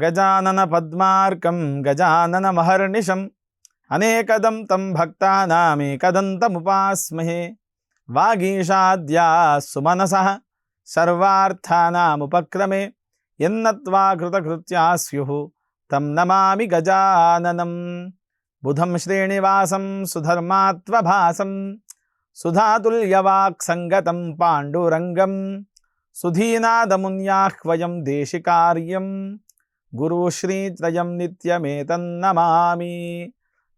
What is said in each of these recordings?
गजानन पद्मार्कं, गजानन गजाननमहर्निशम् अनेकदं तं भक्तानामेकदन्तमुपास्महे वागीशाद्या सुमनसः, सर्वार्थानामुपक्रमे। यन्नत्वा कृतकृत्या स्युः तं नमामि गजाननं बुधं श्रीनिवासं, सुधर्मात्वभासं। सुधातुल्यवाक्सङ्गतं पाण्डुरङ्गं सुधीनादमुन्याह्वयं देशिकार्यं గురుశ్రీత్రయం నిత్యమేతన్నమామి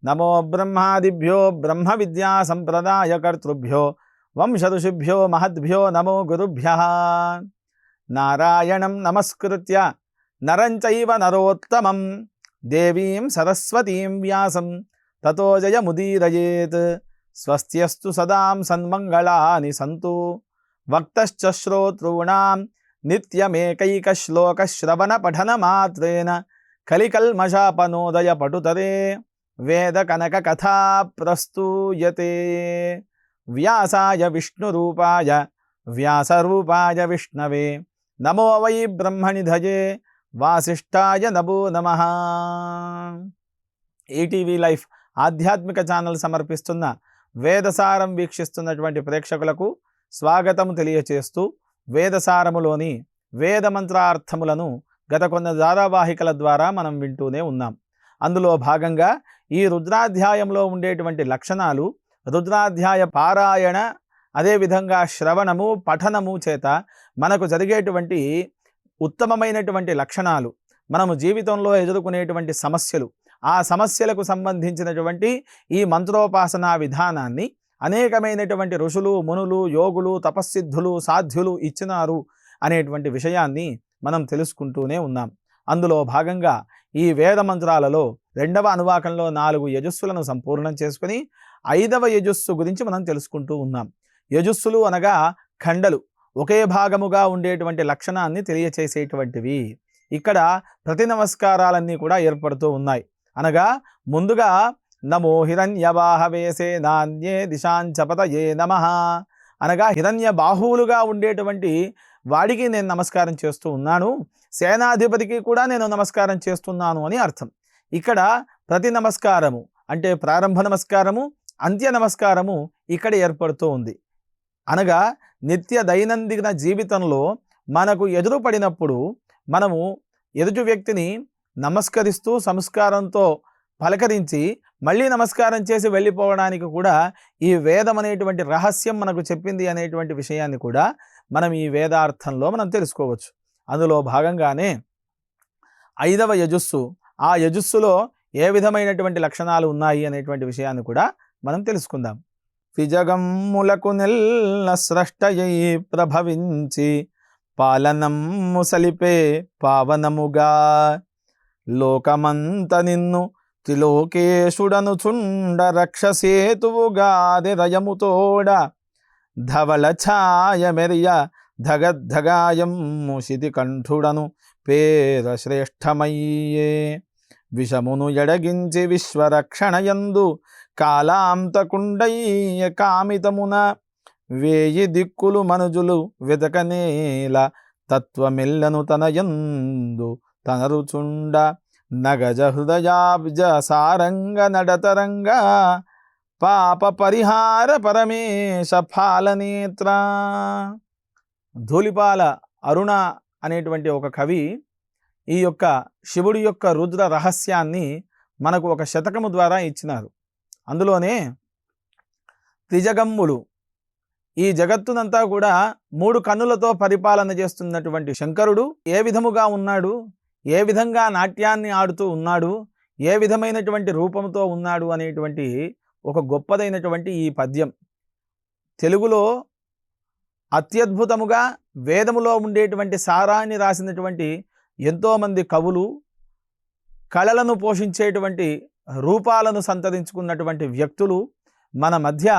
నమో బ్రహ్మాదిభ్యో బ్రహ్మ విద్యా సంప్రదాయకర్తృభ్యో వంశఋషిభ్యో మహద్భ్యో నమో గురుభ్య నారాయణం నమస్కృత్య నరంచైవ నరోత్తమం దేవీం సరస్వతీం వ్యాసం తతో జయముదీరయేత్ స్వస్త్యస్తు సదాం సన్మంగళాని సంతు వక్తశ్చ శ్రోతॄణాం నిత్యమేకైకశ్లోకశ్రవణపఠనమాత్రేణ కలికల్మషాపనోదయ పటుతరే వేద కనక కథా ప్రస్తూయతే వ్యాసాయ విష్ణురూపాయ వ్యాసరూపాయ విష్ణవే. నమో వై బ్రహ్మనిధయే. వాసిష్ఠాయ నమో నమ. ఈటీవీ లైఫ్ ఆధ్యాత్మిక ఛానల్ సమర్పిస్తున్న వేదసారం వీక్షిస్తున్నటువంటి ప్రేక్షకులకు స్వాగతం తెలియచేస్తూ వేదసారములోని వేద మంత్రార్థములను గత కొన్ని ధారావాహికల ద్వారా మనం వింటూనే ఉన్నాం. అందులో భాగంగా ఈ రుద్రాధ్యాయంలో ఉండేటువంటి లక్షణాలు రుద్రాధ్యాయ పారాయణ అదేవిధంగా శ్రవణము పఠనము చేత మనకు జరిగేటువంటి ఉత్తమమైనటువంటి లక్షణాలు మనము జీవితంలో ఎదుర్కొనేటువంటి సమస్యలు ఆ సమస్యలకు సంబంధించినటువంటి ఈ మంత్రోపాసనా విధానాన్ని అనేకమైనటువంటి ఋషులు మునులు యోగులు తపస్సిద్ధులు సాధ్యులు ఇచ్చినారు అనేటువంటి విషయాన్ని మనం తెలుసుకుంటూనే ఉన్నాం. అందులో భాగంగా ఈ వేద మంత్రాలలో రెండవ అనువాకంలో నాలుగు యజస్సులను సంపూర్ణం చేసుకుని ఐదవ యజస్సు గురించి మనం తెలుసుకుంటూ ఉన్నాం. యజస్సులు అనగా ఖండలు. ఒకే భాగముగా ఉండేటువంటి లక్షణాన్ని తెలియచేసేటువంటివి. ఇక్కడ ప్రతి నమస్కారాలన్నీ కూడా ఏర్పడుతూ ఉన్నాయి. అనగా ముందుగా నమో హిరణ్యవాహవేసే నాణ్యే దిశాంచపతయే నమ. అనగా హిరణ్య బాహువులుగా ఉండేటువంటి వాడికి నేను నమస్కారం చేస్తూ ఉన్నాను. సేనాధిపతికి కూడా నేను నమస్కారం చేస్తున్నాను అని అర్థం. ఇక్కడ ప్రతి నమస్కారము అంటే ప్రారంభ నమస్కారము అంత్య నమస్కారము ఇక్కడ ఏర్పడుతూ ఉంది. అనగా నిత్య దైనందిన జీవితంలో మనకు ఎదురుపడినప్పుడు మనము ఎదుటి వ్యక్తిని నమస్కరిస్తూ సంస్కారంతో పలకరించి మళ్ళీ నమస్కారం చేసి వెళ్ళిపోవడానికి కూడా ఈ వేదం అనేటువంటి రహస్యం మనకు చెప్పింది అనేటువంటి విషయాన్ని కూడా మనం ఈ వేదార్థంలో మనం తెలుసుకోవచ్చు. అందులో భాగంగానే ఐదవ యజస్సు ఆ యజస్సులో ఏ విధమైనటువంటి లక్షణాలు ఉన్నాయి అనేటువంటి విషయాన్ని కూడా మనం తెలుసుకుందాం. త్రిజగమ్ములకు నెల్ల స్రష్టయై ప్రభవించి పాలనం ముసలిపే పావనముగా లోకమంత నిన్ను త్రిలోకేశుడను చుండ రక్షసేతువుగాది రయముతోడ ధవళ ఛాయ ధగద్ధగాయం ముషితి కంఠుడను పేర శ్రేష్టమయ్యే. విషమును ఎడగించి విశ్వరక్షణయందు కాలాంతకుండయ్య కామితమున వేయి దిక్కులు మనుజులు వెతకనేల తత్వమెల్లను తనయందు తనరుచుండ నగజ హృదయాబ్జ సారంగ నడతరంగ పాప పరిహార పరమేశ ఫాలనేత్ర ధూలిపాల అరుణ అనేటువంటి ఒక కవి ఈ యొక్క శివుడి యొక్క రుద్ర రహస్యాన్ని మనకు ఒక శతకము ద్వారా ఇచ్చినారు. అందులోనే త్రిజగమ్ములు ఈ జగత్తునంతా కూడా మూడు కన్నులతో పరిపాలన చేస్తున్నటువంటి శంకరుడు ఏ విధముగా ఉన్నాడు? ఏ విధంగా నాట్యాన్ని ఆడుతూ ఉన్నాడు ఏ విధమైనటువంటి రూపంతో ఉన్నాడు అనేటువంటి ఒక గొప్పదైనటువంటి ఈ పద్యం. తెలుగులో అత్యద్భుతముగా వేదములో ఉండేటువంటి సారాన్ని రాసినటువంటి ఎంతోమంది కవులు కళలను పోషించేటువంటి రూపాలను సంతరించుకున్నటువంటి వ్యక్తులు మన మధ్య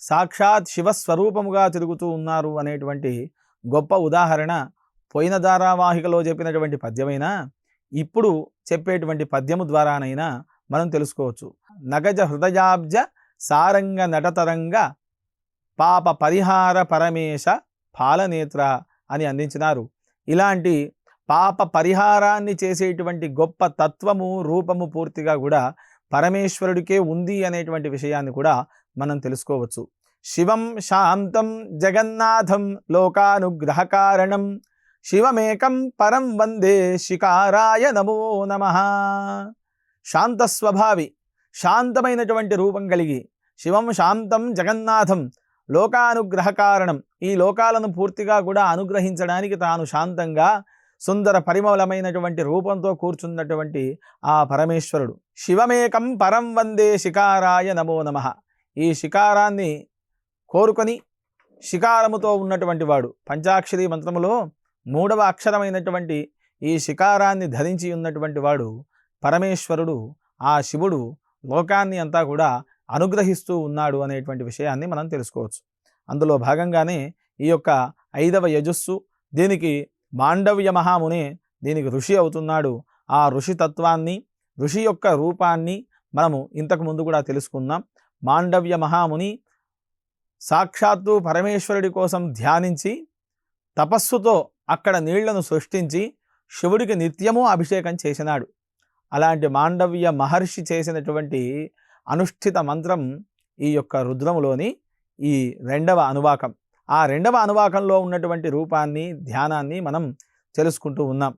సాక్షాత్ శివస్వరూపముగా తిరుగుతూ ఉన్నారు అనేటువంటి గొప్ప ఉదాహరణ పోయిన ధారావాహికలో చెప్పినటువంటి పద్యమైనా ఇప్పుడు చెప్పేటువంటి పద్యము ద్వారానైనా మనం తెలుసుకోవచ్చు. నగజ హృదయాబ్జ సారంగ నటతరంగ పాప పరిహార పరమేశ పాలనేత్ర అని అందించినారు. ఇలాంటి పాప పరిహారాన్ని చేసేటువంటి గొప్ప తత్వము రూపము పూర్తిగా కూడా పరమేశ్వరుడికే ఉంది అనేటువంటి విషయాన్ని కూడా మనం తెలుసుకోవచ్చు. శివం శాంతం జగన్నాథం లోకానుగ్రహకారణం శివమేకం పరం వందే శికారాయ నమో నమ. శాంతస్వభావి శాంతమైనటువంటి రూపం కలిగి శివం శాంతం జగన్నాథం లోకానుగ్రహ కారణం. ఈ లోకాలను పూర్తిగా కూడా అనుగ్రహించడానికి తాను శాంతంగా సుందర పరిమళమైనటువంటి రూపంతో కూర్చున్నటువంటి ఆ పరమేశ్వరుడు. శివమేకం పరం వందే శికారాయ నమో నమ. ఈ శికారాన్ని కోరుకొని శికారముతో ఉన్నటువంటి వాడు. పంచాక్షరి మంత్రములో మూడవ అక్షరమైనటువంటి ఈ శికారాన్ని ధరించి ఉన్నటువంటి వాడు పరమేశ్వరుడు. ఆ శివుడు లోకాన్ని అంతా కూడా అనుగ్రహిస్తూ ఉన్నాడు అనేటువంటి విషయాన్ని మనం తెలుసుకోవచ్చు. అందులో భాగంగానే ఈ యొక్క ఐదవ యజస్సు దీనికి మాండవ్య మహామునే దీనికి ఋషి అవుతున్నాడు. ఆ ఋషి తత్వాన్ని ఋషి యొక్క రూపాన్ని మనము ఇంతకు ముందు కూడా తెలుసుకున్నాం మాండవ్య మహాముని సాక్షాత్తు పరమేశ్వరుడి కోసం ధ్యానించి తపస్సుతో అక్కడ నీళ్ళను సృష్టించి శివుడికి నిత్యము అభిషేకం చేసినాడు. అలాంటి మాండవ్య మహర్షి చేసినటువంటి అనుష్ఠిత మంత్రం ఈ యొక్క రుద్రములోని ఈ రెండవ అనువాకం. ఆ రెండవ అనువాకంలో ఉన్నటువంటి రూపాన్ని ధ్యానాన్ని మనం తెలుసుకుంటూ ఉన్నాం.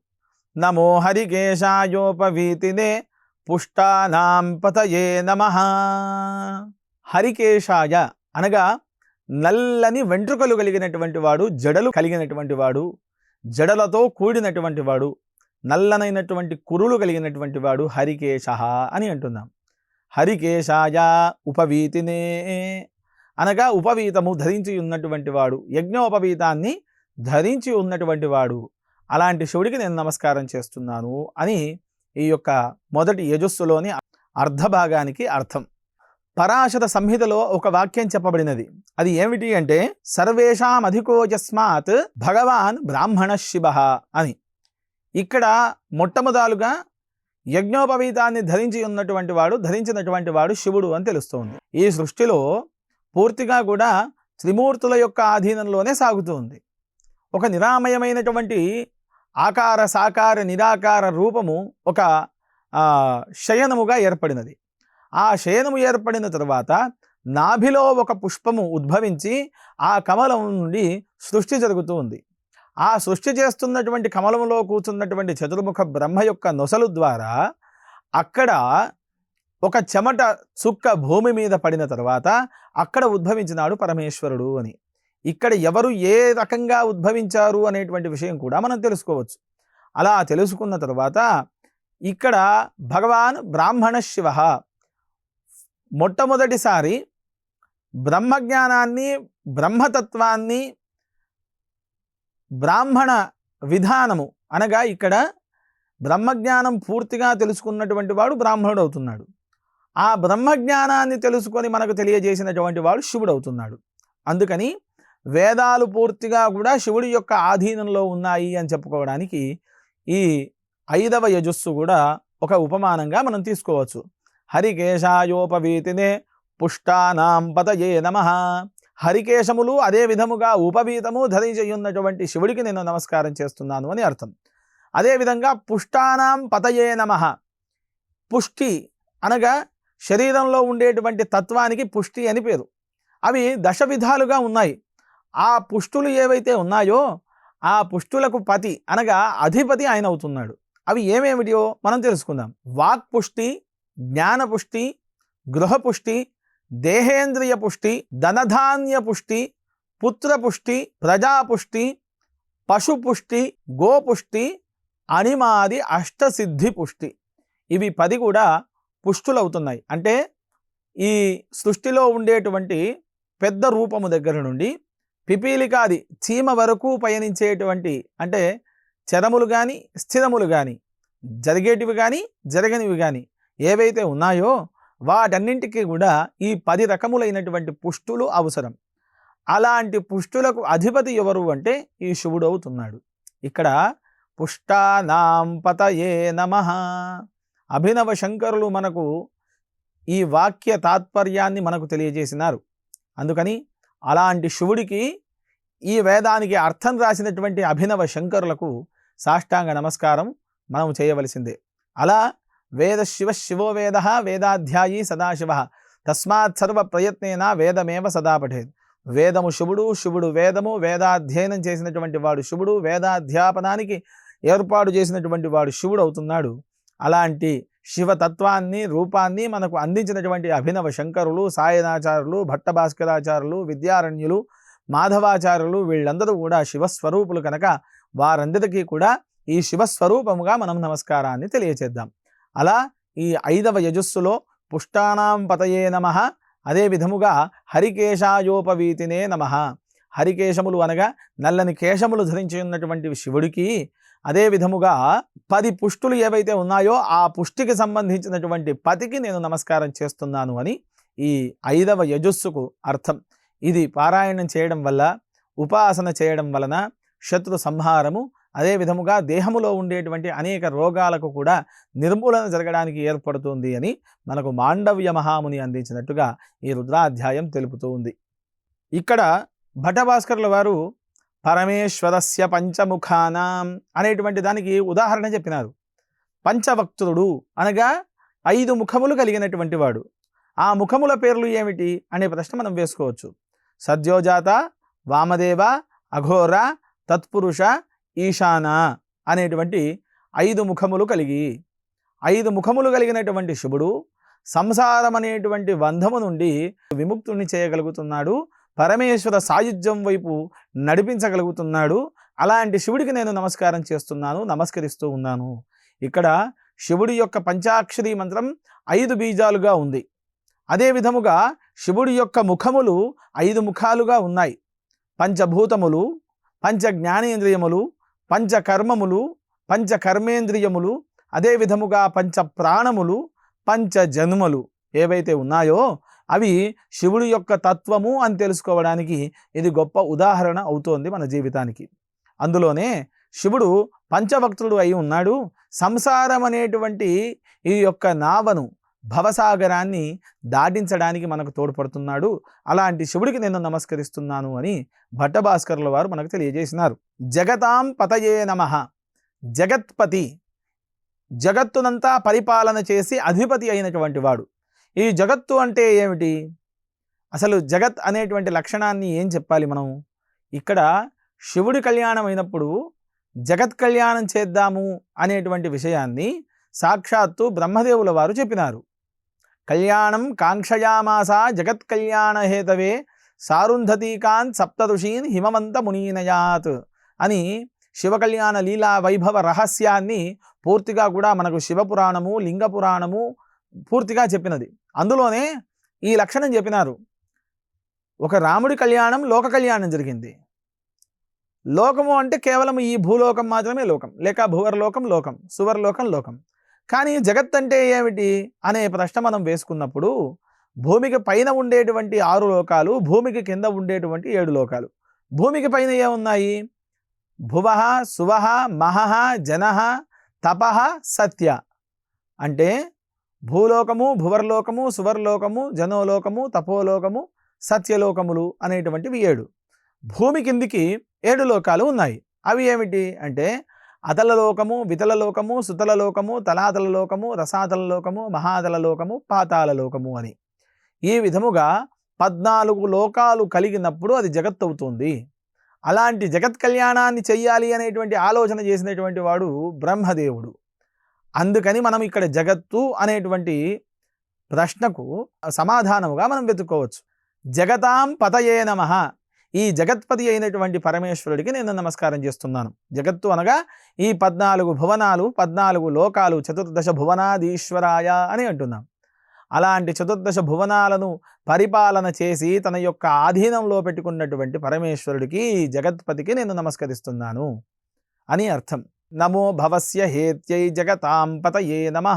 నమో హరికేశాయోపవీతినే పుష్టానాం పతయే నమ. హరికేశాయ అనగా నల్లని వెంట్రుకలు కలిగినటువంటి వాడు జడలు కలిగినటువంటి వాడు జడలతో కూడినటువంటి వాడు నల్లనైనటువంటి కురులు కలిగినటువంటి వాడు హరికేశ అని అంటున్నాం. హరికేశాయ ఉపవీతినే అనగా ఉపవీతము ధరించి ఉన్నటువంటి వాడు యజ్ఞోపవీతాన్ని ధరించి ఉన్నటువంటి వాడు. అలాంటి శివుడికి నేను నమస్కారం చేస్తున్నాను అని ఈ యొక్క మొదటి యజస్సులోని అర్ధభాగానికి అర్థం. పరాశర సంహితలో ఒక వాక్యం చెప్పబడినది. అది ఏమిటి అంటే సర్వేషాం అధికోజస్మాత్ భగవాన్ బ్రాహ్మణ శివ అని. ఇక్కడ మొట్టమొదలుగా యజ్ఞోపవీతాన్ని ధరించి ఉన్నటువంటి వాడు ధరించినటువంటి వాడు శివుడు అని తెలుస్తోంది ఈ సృష్టిలో పూర్తిగా కూడా త్రిమూర్తుల యొక్క ఆధీనంలోనే సాగుతుంది ఒక నిరామయమైనటువంటి ఆకార సాకార నిరాకార రూపము ఒక శయనముగా ఏర్పడినది. ఆ శయనము ఏర్పడిన తరువాత నాభిలో ఒక పుష్పము ఉద్భవించి ఆ కమలం నుండి సృష్టి జరుగుతూ ఉంది. ఆ సృష్టి చేస్తున్నటువంటి కమలంలో కూర్చున్నటువంటి చతుర్ముఖ బ్రహ్మ యొక్క నొసలు ద్వారా అక్కడ ఒక చెమట చుక్క భూమి మీద పడిన తర్వాత అక్కడ ఉద్భవించినాడు పరమేశ్వరుడు అని. ఇక్కడ ఎవరు ఏ రకంగా ఉద్భవించారు అనేటువంటి విషయం కూడా మనం తెలుసుకోవచ్చు. అలా తెలుసుకున్న తర్వాత ఇక్కడ భగవాన్ బ్రాహ్మణ శివ మొట్టమొదటిసారి బ్రహ్మజ్ఞానాన్ని బ్రహ్మతత్వాన్ని బ్రాహ్మణ విధానము అనగా ఇక్కడ బ్రహ్మజ్ఞానం పూర్తిగా తెలుసుకున్నటువంటి వాడు బ్రాహ్మణుడు అవుతున్నాడు ఆ బ్రహ్మజ్ఞానాన్ని తెలుసుకొని మనకు తెలియజేసినటువంటి వాడు శివుడు అవుతున్నాడు అందుకని వేదాలు పూర్తిగా కూడా శివుడి యొక్క ఆధీనంలో ఉన్నాయి అని చెప్పుకోవడానికి ఈ ఐదవ యజస్సు కూడా ఒక ఉపమానంగా మనం తీసుకోవచ్చు. హరికేశాయోపవీతినే పుష్టానాం పతయే నమ. హరికేశములు అదే విధముగా ఉపవీతము ధరించయున్నటువంటి శివుడికి నేను నమస్కారం చేస్తున్నాను అని అర్థం. అదేవిధంగా పుష్టానాం పతయే నమ. పుష్టి అనగా శరీరంలో ఉండేటువంటి తత్వానికి పుష్టి అని పేరు. అవి దశ విధాలుగా ఉన్నాయి. ఆ పుష్టులు ఏవైతే ఉన్నాయో ఆ పుష్టులకు పతి అనగా అధిపతి ఆయన అవుతున్నాడు. అవి ఏమేమిటియో మనం తెలుసుకుందాం. వాక్ పుష్టి జ్ఞాన పుష్టి దేహేంద్రియ పుష్టి ధనధాన్య పుష్టి పుత్రపుష్టి ప్రజాపుష్టి పశుపుష్టి గోపుష్టి అణిమాది అష్టసిద్ధి పుష్టి ఇవి పది కూడా పుష్టులవుతున్నాయి. అంటే ఈ సృష్టిలో ఉండేటువంటి పెద్ద రూపము దగ్గర నుండి పిపీలికాది చీమ వరకు పయనించేటువంటి అంటే చరములు కానీ స్థిరములు కానీ జరిగేటివి కానీ జరగనివి కానీ ఏవైతే ఉన్నాయో వాటన్నింటికీ కూడా ఈ పది రకములైనటువంటి పుష్టులు అవసరం. అలాంటి పుష్టులకు అధిపతి ఎవరు అంటే ఈ శివుడు అవుతున్నాడు. ఇక్కడ పుష్టానాం పతయే నమ. అభినవ శంకరులు మనకు ఈ వాక్య తాత్పర్యాన్ని మనకు తెలియజేసినారు. అందుకని అలాంటి శివుడికి ఈ వేదానికి అర్థం రాసినటువంటి అభినవ శంకరులకు సాష్టాంగ నమస్కారం మనం చేయవలసిందే. అలా వేద శివ శివో వేద వేదాధ్యాయి సదాశివ తస్మాత్ సర్వ ప్రయత్నేన వేదమేవ సదా పఠేత్. వేదము శివుడు శివుడు వేదము వేదాధ్యయనం చేసినటువంటి వాడు శివుడు వేదాధ్యాపనానికి ఏర్పాటు చేసినటువంటి వాడు శివుడు అవుతున్నాడు. అలాంటి శివతత్వాన్ని రూపాన్ని మనకు అందించినటువంటి అభినవ శంకరులు సాయనాచారులు భట్టభాస్కరాచారులు విద్యారణ్యులు మాధవాచార్యులు వీళ్ళందరూ కూడా శివస్వరూపులు కనుక వారందరికీ కూడా ఈ శివస్వరూపముగా మనం నమస్కారాన్ని తెలియచేద్దాం. అలా ఈ ఐదవ యజస్సులో పుష్టానాం పతయే నమ. అదే విధముగా హరికేశాయోపవీతినే నమ. హరికేశములు అనగా నల్లని కేశములు ధరించి ఉన్నటువంటి శివుడికి. అదే విధముగా పది పుష్టులు ఏవైతే ఉన్నాయో ఆ పుష్టికి సంబంధించినటువంటి పతికి నేను నమస్కారం చేస్తున్నాను అని ఈ ఐదవ యజస్సుకు అర్థం. ఇది పారాయణం చేయడం వల్ల ఉపాసన చేయడం వలన శత్రు సంహారము అదే విధముగా దేహములో ఉండేటువంటి అనేక రోగాలకు కూడా నిర్మూలన జరగడానికి ఏర్పడుతుంది అని మనకు మాండవ్య మహాముని అందించినట్టుగా ఈ రుద్రాధ్యాయం తెలుపుతూ ఉంది. ఇక్కడ భటభాస్కర్ల వారు పరమేశ్వరస్య పంచముఖానాం అనేటువంటి దానికి ఉదాహరణ చెప్పినారు. పంచవక్తుడు అనగా ఐదు ముఖములు కలిగినటువంటి వాడు. ఆ ముఖముల పేర్లు ఏమిటి అనే ప్రశ్న మనం వేసుకోవచ్చు. సద్యోజాత వామదేవ అఘోర తత్పురుష ఈశాన అనేటువంటి ఐదు ముఖములు కలిగి ఐదు ముఖములు కలిగినటువంటి శివుడు సంసారం అనేటువంటి బంధము నుండి విముక్తుని చేయగలుగుతున్నాడు పరమేశ్వర సాయుధ్యం వైపు నడిపించగలుగుతున్నాడు. అలాంటి శివుడికి నేను నమస్కారం చేస్తున్నాను నమస్కరిస్తూ ఉన్నాను. ఇక్కడ శివుడి యొక్క పంచాక్షరి మంత్రం ఐదు బీజాలుగా ఉంది. అదే విధముగా శివుడి యొక్క ముఖములు ఐదు ముఖాలుగా ఉన్నాయి. పంచభూతములు పంచ జ్ఞానేంద్రియములు పంచకర్మములు పంచకర్మేంద్రియములు అదే విధముగా పంచ ప్రాణములు పంచ జన్మలు ఏవైతే ఉన్నాయో అవి శివుడి యొక్క తత్వము అని తెలుసుకోవడానికి ఇది గొప్ప ఉదాహరణ అవుతోంది మన జీవితానికి. అందులోనే శివుడు పంచభక్తుడు అయి ఉన్నాడు. సంసారం అనేటువంటి ఈ యొక్క నావను భవసాగరాన్ని దాటించడానికి మనకు తోడ్పడుతున్నాడు. అలాంటి శివుడికి నేను నమస్కరిస్తున్నాను అని భట్టభాస్కర్ల వారు మనకు తెలియజేసినారు. జగతాం పతయే నమ. జగత్పతి. జగత్తునంతా పరిపాలన చేసి అధిపతి అయినటువంటి వాడు. ఈ జగత్తు అంటే ఏమిటి? అసలు జగత్ అనేటువంటి లక్షణాన్ని ఏం చెప్పాలి మనం? ఇక్కడ శివుడి కళ్యాణం అయినప్పుడు జగత్ కళ్యాణం చేద్దాము అనేటువంటి విషయాన్ని సాక్షాత్తు బ్రహ్మదేవుల వారు చెప్పినారు. కళ్యాణం కాంక్షయామాసా జగత్కళ్యాణహేతవే సారుంధతీకాన్ సప్తఋషీన్ హిమవంత మునీనయాత్ అని శివకళ్యాణ లీలా వైభవ రహస్యాన్ని పూర్తిగా కూడా మనకు శివపురాణము లింగపురాణము పూర్తిగా చెప్పినది. అందులోనే ఈ లక్షణం చెప్పినారు. ఒక రాముడి కళ్యాణం లోక కళ్యాణం జరిగింది. లోకము అంటే కేవలం ఈ భూలోకం మాత్రమే లోకం. లేక భువర్లోకం లోకం సువర్లోకం లోకం. కానీ జగత్ అంటే ఏమిటి అనే ప్రశ్న మనం వేసుకున్నప్పుడు భూమికి పైన ఉండేటువంటి ఆరు లోకాలు భూమికి కింద ఉండేటువంటి ఏడు లోకాలు. భూమికి పైన ఏమున్నాయి? భువ సువ మహః జన తపః సత్య. అంటే భూలోకము భువర్లోకము సువర్లోకము జనోలోకము తపోలోకము సత్యలోకములు అనేటువంటివి ఏడు. భూమి కిందికి ఏడు లోకాలు ఉన్నాయి. అవి ఏమిటి? అంటే అతల లోకము వితల లోకము సుతల లోకము తలాతల లోకము రసాతల లోకము మహాతల లోకము పాతాల లోకము అని. ఈ విధముగా పద్నాలుగు లోకాలు కలిగినప్పుడు అది జగత్ అవుతుంది. అలాంటి జగత్ కళ్యాణాన్ని చెయ్యాలి అనేటువంటి ఆలోచన చేసినటువంటి వాడు బ్రహ్మదేవుడు. అందుకని మనం ఇక్కడ జగత్తు అనేటువంటి ప్రశ్నకు సమాధానముగా మనం వెతుక్కోవచ్చు. జగతాం పతయే నమ. ఈ జగత్పతి అయినటువంటి పరమేశ్వరుడికి నేను నమస్కారం చేస్తున్నాను. జగత్తు అనగా ఈ పద్నాలుగు భువనాలు పద్నాలుగు లోకాలు చతుర్దశ భువనాదీశ్వరాయ అని అంటున్నాం. అలాంటి చతుర్దశ భువనాలను పరిపాలన చేసి తన యొక్క ఆధీనంలో పెట్టుకున్నటువంటి పరమేశ్వరుడికి ఈ జగత్పతికి నేను నమస్కరిస్తున్నాను అని అర్థం. నమో భవస్య హేత్యై జగతాంపత ఏ నమ.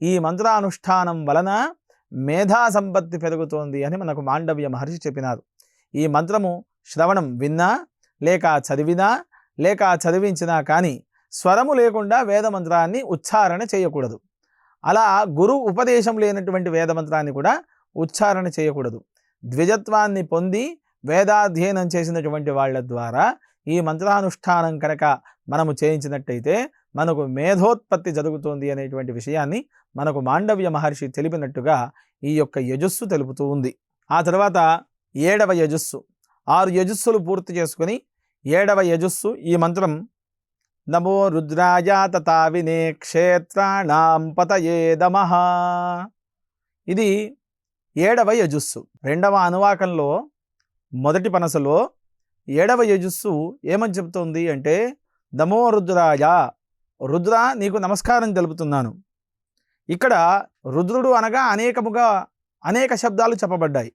ఈ మంత్రానుష్ఠానం వలన మేధా సంపత్తి పెరుగుతోంది అని మనకు మాండవ్య మహర్షి చెప్పినారు. ఈ మంత్రము శ్రవణం విన్నా లేక చదివినా లేక చదివించినా కానీ స్వరము లేకుండా వేద మంత్రాన్ని ఉచ్చారణ చేయకూడదు. అలా గురు ఉపదేశం లేనటువంటి వేదమంత్రాన్ని కూడా ఉచ్చారణ చేయకూడదు. ద్విజత్వాన్ని పొంది వేదాధ్యయనం చేసినటువంటి వాళ్ళ ద్వారా ఈ మంత్రానుష్ఠానం కనుక మనము చేయించినట్టయితే మనకు మేధోత్పత్తి జరుగుతుంది అనేటువంటి విషయాన్ని మనకు మాండవ్య మహర్షి తెలిపినట్టుగా ఈ యొక్క యజస్సు తెలుపుతూ ఉంది. ఆ తర్వాత ఏడవ యజస్సు. ఆరు యజస్సులు పూర్తి చేసుకుని ఏడవ యజస్సు ఈ మంత్రం. నమో రుద్రాయ తతావినే క్షేత్రాణం క్షేత్రాణాం పతయే ఇది ఏడవ యజస్సు. రెండవ అనువాకంలో మొదటి పనసలో ఏడవ యజస్సు ఏమని చెబుతోంది అంటే నమో రుద్రాయ. రుద్ర నీకు నమస్కారం తెలుపుతున్నాను. ఇక్కడ రుద్రుడు అనగా అనేకముగా అనేక శబ్దాలు చెప్పబడ్డాయి.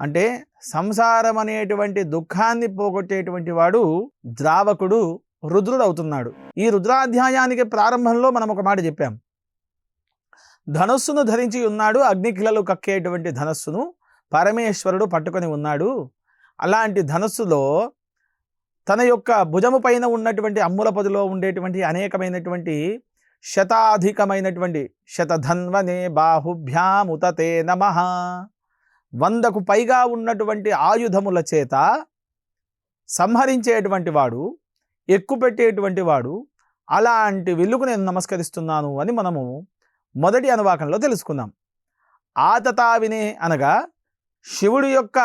అంటే సంసారం అనేటువంటి దుఃఖాన్ని పోగొట్టేటువంటి వాడు ద్రావకుడు రుద్రుడవుతున్నాడు. ఈ రుద్రాధ్యాయానికి ప్రారంభంలో మనం ఒక మాట చెప్పాం. ధనస్సును ధరించి ఉన్నాడు అగ్నికిలలు కక్కేటువంటి ధనస్సును పరమేశ్వరుడు పట్టుకొని ఉన్నాడు. అలాంటి ధనస్సులో తన యొక్క భుజము పైన ఉన్నటువంటి అమ్ములపదిలో ఉండేటువంటి అనేకమైనటువంటి శతాధికమైనటువంటి శతధన్వనే బాహుభ్యాముతతే నమ. వందకు పైగా ఉన్నటువంటి ఆయుధముల చేత సంహరించేటువంటి వాడు ఎక్కుపెట్టేటువంటి వాడు అలాంటి విల్లుకు నేను నమస్కరిస్తున్నాను అని మనము మొదటి అనువాకంలో తెలుసుకుందాం. ఆతతావినే అనగా శివుడి యొక్క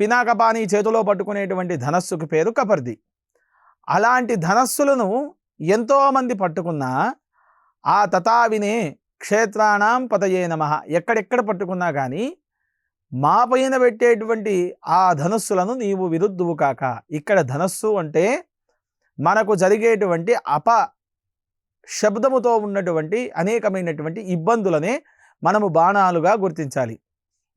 పినాకపాని చేతిలో పట్టుకునేటువంటి ధనస్సుకు పేరు కపర్ది. అలాంటి ధనస్సులను ఎంతోమంది పట్టుకున్నా ఆ తతావినే క్షేత్రాణం పతయే నమ ఎక్కడెక్కడ పట్టుకున్నా కానీ మా పైన పెట్టేటువంటి ఆ ధనస్సులను నీవు విరుద్ధువు కాక. ఇక్కడ ధనస్సు అంటే మనకు జరిగేటువంటి అప శబ్దముతో ఉన్నటువంటి అనేకమైనటువంటి ఇబ్బందులనే మనము బాణాలుగా గుర్తించాలి.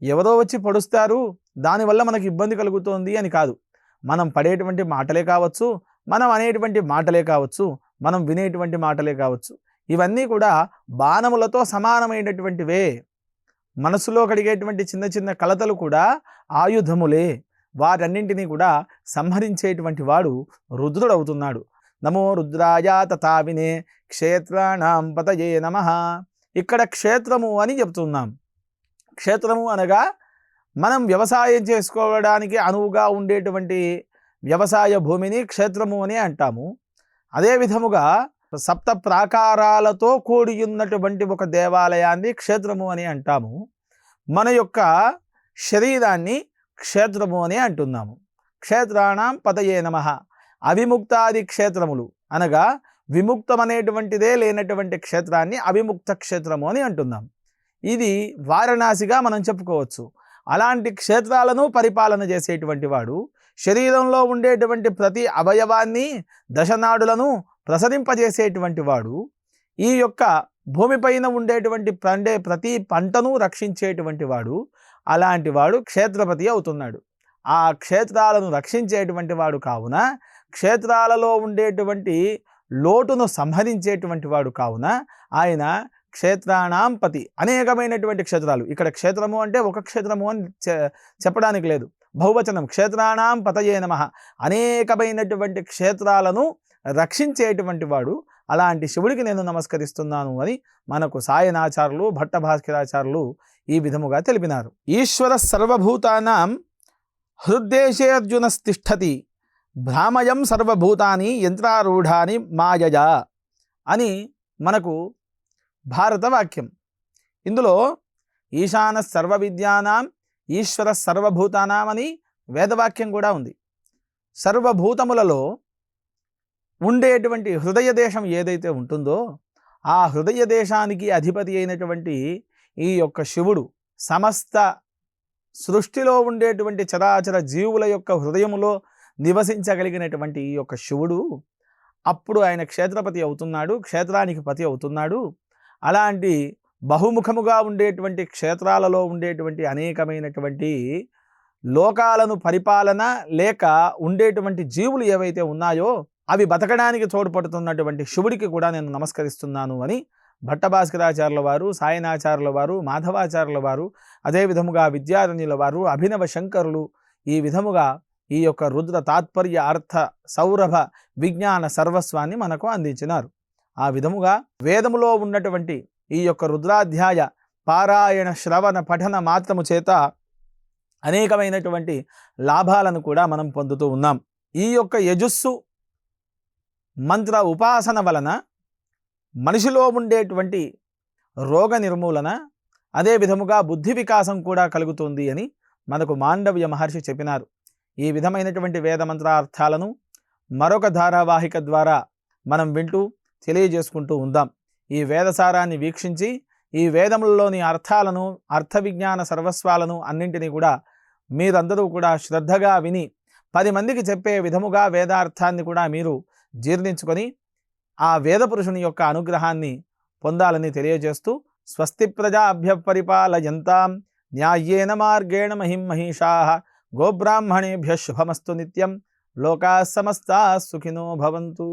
ఎవరో వచ్చి పొడుస్తారు దానివల్ల మనకు ఇబ్బంది కలుగుతోంది అని కాదు. మనం పడేటువంటి మాటలే కావచ్చు మనం అనేటువంటి మాటలే కావచ్చు మనం వినేటువంటి మాటలే కావచ్చు. ఇవన్నీ కూడా బాణములతో సమానమైనటువంటివే. మనసులో కలిగేటువంటి చిన్న చిన్న కలతలు కూడా ఆయుధములే. వారన్నింటినీ కూడా సంహరించేటువంటి వాడు రుద్రుడవుతున్నాడు. నమో రుద్రాయ తథావినే క్షేత్రాణం పతయే నమ. ఇక్కడ క్షేత్రము అని చెప్తున్నాం. క్షేత్రము అనగా మనం వ్యవసాయం చేసుకోవడానికి అనువుగా ఉండేటువంటి వ్యవసాయ భూమిని క్షేత్రము అని అంటాము. అదే విధముగా సప్త ప్రాకారాలతో కూడి ఉన్నటువంటి ఒక దేవాలయాన్ని క్షేత్రము అని అంటాము. మన యొక్క శరీరాన్ని క్షేత్రము అని అంటున్నాము. క్షేత్రాణం పతయే నమ. అవిముక్తాది క్షేత్రములు అనగా విముక్తమనేటువంటిదే లేనటువంటి క్షేత్రాన్ని అవిముక్త క్షేత్రము అని అంటున్నాం. ఇది వారణాసిగా మనం చెప్పుకోవచ్చు. అలాంటి క్షేత్రాలను పరిపాలన చేసేటువంటి వాడు శరీరంలో ఉండేటువంటి ప్రతి అవయవాన్ని దశనాడులను ప్రసరింపజేసేటువంటి వాడు ఈ యొక్క భూమిపైన ఉండేటువంటి పండే ప్రతి పంటను రక్షించేటువంటి వాడు అలాంటి వాడు క్షేత్రపతి అవుతున్నాడు. ఆ క్షేత్రాలను రక్షించేటువంటి వాడు కావున క్షేత్రాలలో ఉండేటువంటి లోటును సంహరించేటువంటి వాడు కావున ఆయన క్షేత్రాణం పతి. అనేకమైనటువంటి క్షేత్రాలు. ఇక్కడ క్షేత్రము అంటే ఒక క్షేత్రము అని చెప్పడానికి లేదు. బహువచనం. క్షేత్రాణాం పతయే నమ. అనేకమైనటువంటి క్షేత్రాలను రక్షించేటువంటి వాడు. అలాంటి శివుడికి నేను నమస్కరిస్తున్నాను అని మనకు సాయనాచారులు భట్టభాస్కరాచారులు ఈ విధముగా తెలిపినారు. ఈశ్వర సర్వభూతానాం హృద్దేశే అర్జునస్తిష్టతి భ్రామయం సర్వభూతాని యంత్రారూఢాని మాయజ అని మనకు భారత వాక్యం. ఇందులో ఈశాన సర్వ విద్యానాం ఈశ్వర సర్వభూతానాం అని వేదవాక్యం కూడా ఉంది. సర్వభూతములలో ఉండేటువంటి హృదయ దేశం ఏదైతే ఉంటుందో ఆ హృదయ దేశానికి అధిపతి అయినటువంటి ఈ యొక్క శివుడు సమస్త సృష్టిలో ఉండేటువంటి చరాచర జీవుల యొక్క హృదయములో నివసించగలిగినటువంటి ఈ యొక్క శివుడు అప్పుడు ఆయన క్షేత్రపతి అవుతున్నాడు క్షేత్రానికి పతి అవుతున్నాడు. అలాంటి బహుముఖముగా ఉండేటువంటి క్షేత్రాలలో ఉండేటువంటి అనేకమైనటువంటి లోకాలను పరిపాలన లేక ఉండేటువంటి జీవులు ఏవైతే ఉన్నాయో అవి బతకడానికి తోడ్పడుతున్నటువంటి శివుడికి కూడా నేను నమస్కరిస్తున్నాను అని భట్టభాస్కరాచార్యుల వారు సాయనాచార్యుల వారు మాధవాచార్యుల వారు అదే విధముగా విద్యారణ్యుల వారు అభినవ శంకరులు ఈ విధముగా ఈ యొక్క రుద్ర తాత్పర్య అర్థ సౌరభ విజ్ఞాన సర్వస్వాన్ని మనకు అందించినారు. ఆ విధముగా వేదములో ఉన్నటువంటి ఈ యొక్క రుద్రాధ్యాయ పారాయణ శ్రవణ పఠన మాత్రము చేత అనేకమైనటువంటి లాభాలను కూడా మనం పొందుతూ ఉన్నాం. ఈ యొక్క యజుస్సు మంత్ర ఉపాసన వలన మనిషిలో ఉండేటువంటి రోగ నిర్మూలన అదే విధముగా బుద్ధి వికాసం కూడా కలుగుతుంది అని మనకు మాండవ్య మహర్షి చెప్పినారు. ఈ విధమైనటువంటి వేద మంత్రార్థాలను మరొక ధారావాహిక ద్వారా మనం వింటూ తెలియజేసుకుంటూ ఉందాం. ఈ వేదసారాన్ని వీక్షించి ఈ వేదములలోని అర్థాలను అర్థ విజ్ఞాన సర్వస్వాలను అన్నింటినీ కూడా మీరందరూ కూడా శ్రద్ధగా విని పది మందికి చెప్పే విధముగా వేదార్థాన్ని కూడా మీరు జీర్ణించుకొని ఆ వేద పురుషుని యొక్క అనుగ్రహాన్ని పొందాలని తెలియజేస్తూ స్వస్తి ప్రజాభ్య పరిపాలయంతాం న్యాయేన మార్గేణ మహిం మహిషా గోబ్రాహ్మణేభ్య శుభమస్తు నిత్యం. లోకా సమస్తా సుఖినో భవంతు.